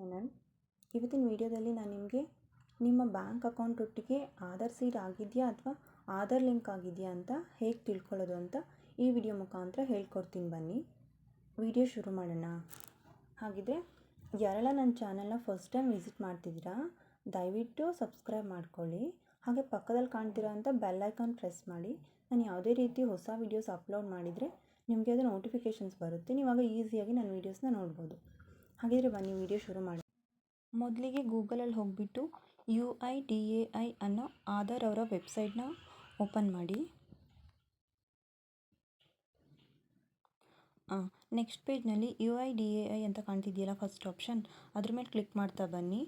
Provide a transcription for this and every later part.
Channel ಇವತ್ತಿನ ವಿಡಿಯೋದಲ್ಲಿ ನಾನು ನಿಮಗೆ ನಿಮ್ಮ ಬ್ಯಾಂಕ್ ಅಕೌಂಟ್ ಒಟ್ಟಿಗೆ ಆಧಾರ್ ಸೀಡ್ ಆಗಿದೆಯಾ ಅಥವಾ ಆಧಾರ್ ಲಿಂಕ್ ಆಗಿದೆಯಾ ಅಂತ ಹೇಗೆ ತಿಳ್ಕೊಳ್ಳೋದು ಅಂತ ಈ ವಿಡಿಯೋ ಮುಖಾಂತರ ಹೇಳ್ಕೊಡ್ತೀನಿ ಬನ್ನಿ. ವಿಡಿಯೋ ಶುರು ಮಾಡೋಣ. ಹಾಗಿದ್ರೆ ಯಾರೆಲ್ಲ ನನ್ನ ಚಾನಲ್ನ ಫಸ್ಟ್ ಟೈಮ್ ವಿಸಿಟ್ ಮಾಡ್ತಿದ್ದೀರಾ, ದಯವಿಟ್ಟು ಸಬ್ಸ್ಕ್ರೈಬ್ ಮಾಡ್ಕೊಳ್ಳಿ. ಹಾಗೆ ಪಕ್ಕದಲ್ಲಿ ಕಾಣ್ತಿರೋ ಅಂತ ಬೆಲ್ ಐಕಾನ್ ಪ್ರೆಸ್ ಮಾಡಿ. ನಾನು ಯಾವುದೇ ರೀತಿ ಹೊಸ ವೀಡಿಯೋಸ್ ಅಪ್ಲೋಡ್ ಮಾಡಿದರೆ ನಿಮಗೆ ಅದು ನೋಟಿಫಿಕೇಷನ್ಸ್ ಬರುತ್ತೆ. ನೀವಾಗ ಈಸಿಯಾಗಿ ನನ್ನ ವೀಡಿಯೋಸ್ನ ನೋಡ್ಬೋದು. ಹಾಗಿದ್ರೆ ಬನ್ನಿ ವಿಡಿಯೋ ಶುರು ಮಾಡಿ ಮೊದಲಿಗೆ ಗೂಗಲಲ್ಲಿ ಹೋಗಿಬಿಟ್ಟು U I D A I ಅನ್ನೋ ಆಧಾರ್ ಅವರ ವೆಬ್ಸೈಟ್ನ ಓಪನ್ ಮಾಡಿ. Next ಪೇಜ್ನಲ್ಲಿ U I D A I ಅಂತ ಕಾಣ್ತಿದೆಯಲ್ಲ ಫಸ್ಟ್ ಆಪ್ಷನ್, ಅದ್ರ ಮೇಲೆ ಕ್ಲಿಕ್ ಮಾಡ್ತಾ ಬನ್ನಿ.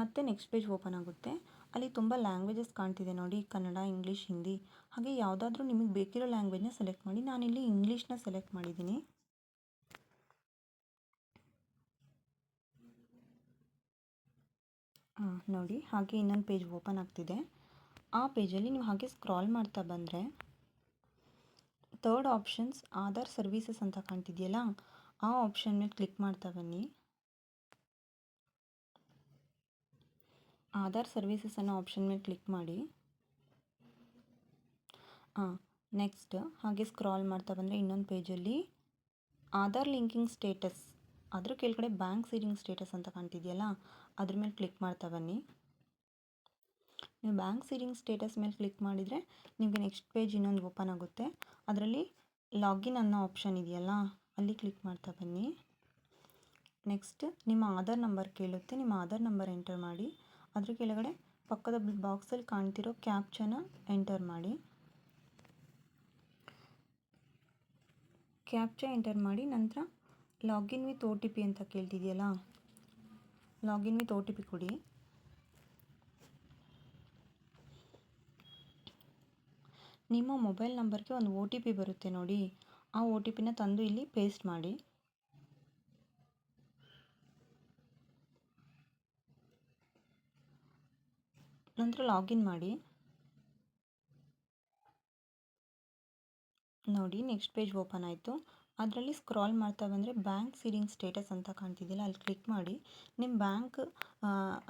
ಮತ್ತೆ ನೆಕ್ಸ್ಟ್ ಪೇಜ್ ಓಪನ್ ಆಗುತ್ತೆ. ಅಲ್ಲಿ ತುಂಬ ಲ್ಯಾಂಗ್ವೇಜಸ್ ಕಾಣ್ತಿದೆ ನೋಡಿ, ಕನ್ನಡ, ಇಂಗ್ಲೀಷ್, ಹಿಂದಿ. ಹಾಗೆ ಯಾವುದಾದ್ರೂ ನಿಮಗೆ ಬೇಕಿರೋ ಲ್ಯಾಂಗ್ವೇಜ್ನ ಸೆಲೆಕ್ಟ್ ಮಾಡಿ. ನಾನಿಲ್ಲಿ ಇಂಗ್ಲೀಷ್ನ ಸೆಲೆಕ್ಟ್ ಮಾಡಿದ್ದೀನಿ. ನೋಡಿ, ಹಾಗೆ ಇನ್ನೊಂದು ಪೇಜ್ ಓಪನ್ ಆಗ್ತಿದೆ. ಆ ಪೇಜಲ್ಲಿ ನೀವು ಹಾಗೆ ಸ್ಕ್ರಾಲ್ ಮಾಡ್ತಾ ಬಂದರೆ ತರ್ಡ್ ಆಪ್ಷನ್ಸ್ ಆಧಾರ್ ಸರ್ವೀಸಸ್ ಅಂತ ಕಾಣ್ತಿದೆಯಲ್ಲ, ಆ ಆಪ್ಷನ್ ಮೇಲೆ ಕ್ಲಿಕ್ ಮಾಡ್ತಾ ಬನ್ನಿ. ಆಧಾರ್ ಸರ್ವೀಸಸ್ ಅನ್ನೋ ಆಪ್ಷನ್ ಮೇಲೆ ಕ್ಲಿಕ್ ಮಾಡಿ. ಹಾಂ ನೆಕ್ಸ್ಟ್ ಹಾಗೆ ಸ್ಕ್ರಾಲ್ ಮಾಡ್ತಾ ಬಂದರೆ ಇನ್ನೊಂದು ಪೇಜಲ್ಲಿ ಆಧಾರ್ ಲಿಂಕಿಂಗ್ ಸ್ಟೇಟಸ್ ಅದ್ರ ಕೆಳಗಡೆ ಬ್ಯಾಂಕ್ ಸೀಡಿಂಗ್ ಸ್ಟೇಟಸ್ ಅಂತ ಕಾಣ್ತಿದೆಯಲ್ಲ, ಅದ್ರ ಮೇಲೆ ಕ್ಲಿಕ್ ಮಾಡ್ತಾ ಬನ್ನಿ. ನೀವು ಬ್ಯಾಂಕ್ ಸೀಡಿಂಗ್ ಸ್ಟೇಟಸ್ ಮೇಲೆ ಕ್ಲಿಕ್ ಮಾಡಿದರೆ ನಿಮಗೆ ನೆಕ್ಸ್ಟ್ ಪೇಜ್ ಇನ್ನೊಂದು ಓಪನ್ ಆಗುತ್ತೆ. ಅದರಲ್ಲಿ ಲಾಗಿನ್ ಅನ್ನೋ ಆಪ್ಷನ್ ಇದೆಯಲ್ಲ, ಅಲ್ಲಿ ಕ್ಲಿಕ್ ಮಾಡ್ತಾ ಬನ್ನಿ. ನೆಕ್ಸ್ಟ್ ನಿಮ್ಮ ಆಧಾರ್ ನಂಬರ್ ಕೇಳುತ್ತೆ, ನಿಮ್ಮ ಆಧಾರ್ ನಂಬರ್ ಎಂಟರ್ ಮಾಡಿ, ಅದ್ರ ಕೆಳಗಡೆ ಪಕ್ಕದ ಬಾಕ್ಸಲ್ಲಿ ಕಾಣ್ತಿರೋ ಕ್ಯಾಪ್ಚನ ಎಂಟರ್ ಮಾಡಿ. ಕ್ಯಾಪ್ಚ ಎಂಟರ್ ಮಾಡಿ, ನಂತರ login with O T P ಅಂತ ಕೇಳ್ತಿದೆಯಲ್ಲ? Login with O T P ಕೊಡಿ. ನಿಮ್ಮ ಮೊಬೈಲ್ ನಂಬರ್ಗೆ ಒಂದು ಒ ಟಿ ಪಿ ಬರುತ್ತೆ ನೋಡಿ. ಆ ಒ ಟಿ ಪಿನ ತಂದು ಇಲ್ಲಿ ಪೇಸ್ಟ್ ಮಾಡಿ. ನಂತರ ಲಾಗಿನ್ ಮಾಡಿ. ನೋಡಿ, ನೆಕ್ಸ್ಟ್ ಪೇಜ್ ಓಪನ್ ಆಯಿತು. ಅದರಲ್ಲಿ ಸ್ಕ್ರಾಲ್ ಮಾಡ್ತಾ ಬಂದರೆ ಬ್ಯಾಂಕ್ ಸೀಡಿಂಗ್ ಸ್ಟೇಟಸ್ ಅಂತ ಕಾಣ್ತಿದೆಯಲ್ಲ, ಅಲ್ಲಿ ಕ್ಲಿಕ್ ಮಾಡಿ. ನಿಮ್ಮ ಬ್ಯಾಂಕ್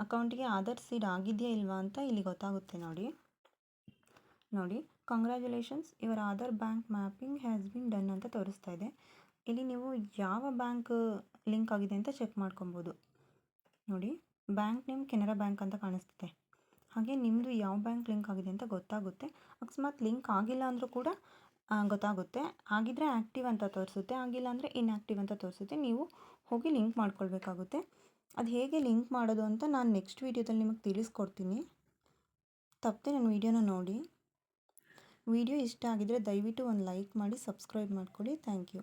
ಅಕೌಂಟಿಗೆ ಆಧಾರ್ ಸೀಡ್ ಆಗಿದೆಯಾ ಇಲ್ವಾ ಅಂತ ಇಲ್ಲಿ ಗೊತ್ತಾಗುತ್ತೆ ನೋಡಿ. ನೋಡಿ congratulations your Aadhaar bank mapping has been done ಅಂತ ತೋರಿಸ್ತಾ ಇದೆ. ಇಲ್ಲಿ ನೀವು ಯಾವ ಬ್ಯಾಂಕ್ ಲಿಂಕ್ ಆಗಿದೆ ಅಂತ ಚೆಕ್ ಮಾಡ್ಕೊಬೋದು. ನೋಡಿ ಬ್ಯಾಂಕ್ ನೇಮ್ ಕೆನರಾ ಬ್ಯಾಂಕ್ ಅಂತ ಕಾಣಿಸ್ತಿದೆ. ಹಾಗೆ ನಿಮ್ಮದು ಯಾವ ಬ್ಯಾಂಕ್ ಲಿಂಕ್ ಆಗಿದೆ ಅಂತ ಗೊತ್ತಾಗುತ್ತೆ. ಅಕಸ್ಮಾತ್ ಲಿಂಕ್ ಆಗಿಲ್ಲ ಅಂದರೂ ಕೂಡ ಗೊತ್ತಾಗುತ್ತೆ. ಆಗಿದ್ದರೆ ಆ್ಯಕ್ಟಿವ್ ಅಂತ ತೋರಿಸುತ್ತೆ. ಆಗಿಲ್ಲ ಅಂದರೆ ಇನ್ಆ್ಯಕ್ಟಿವ್ ಅಂತ ತೋರಿಸುತ್ತೆ. ನೀವು ಹೋಗಿ ಲಿಂಕ್ ಮಾಡ್ಕೊಳ್ಬೇಕಾಗುತ್ತೆ. ಅದು ಹೇಗೆ ಲಿಂಕ್ ಮಾಡೋದು ಅಂತ ನಾನು ನೆಕ್ಸ್ಟ್ ವೀಡಿಯೋದಲ್ಲಿ ನಿಮಗೆ ತಿಳಿಸ್ಕೊಡ್ತೀನಿ. ತಪ್ಪದೆ ನನ್ನ ವೀಡಿಯೋನ ನೋಡಿ. ವಿಡಿಯೋ ಇಷ್ಟ ಆಗಿದರೆ ದಯವಿಟ್ಟು ಒಂದು ಲೈಕ್ ಮಾಡಿ, ಸಬ್ಸ್ಕ್ರೈಬ್ ಮಾಡ್ಕೊಳ್ಳಿ. Thank you.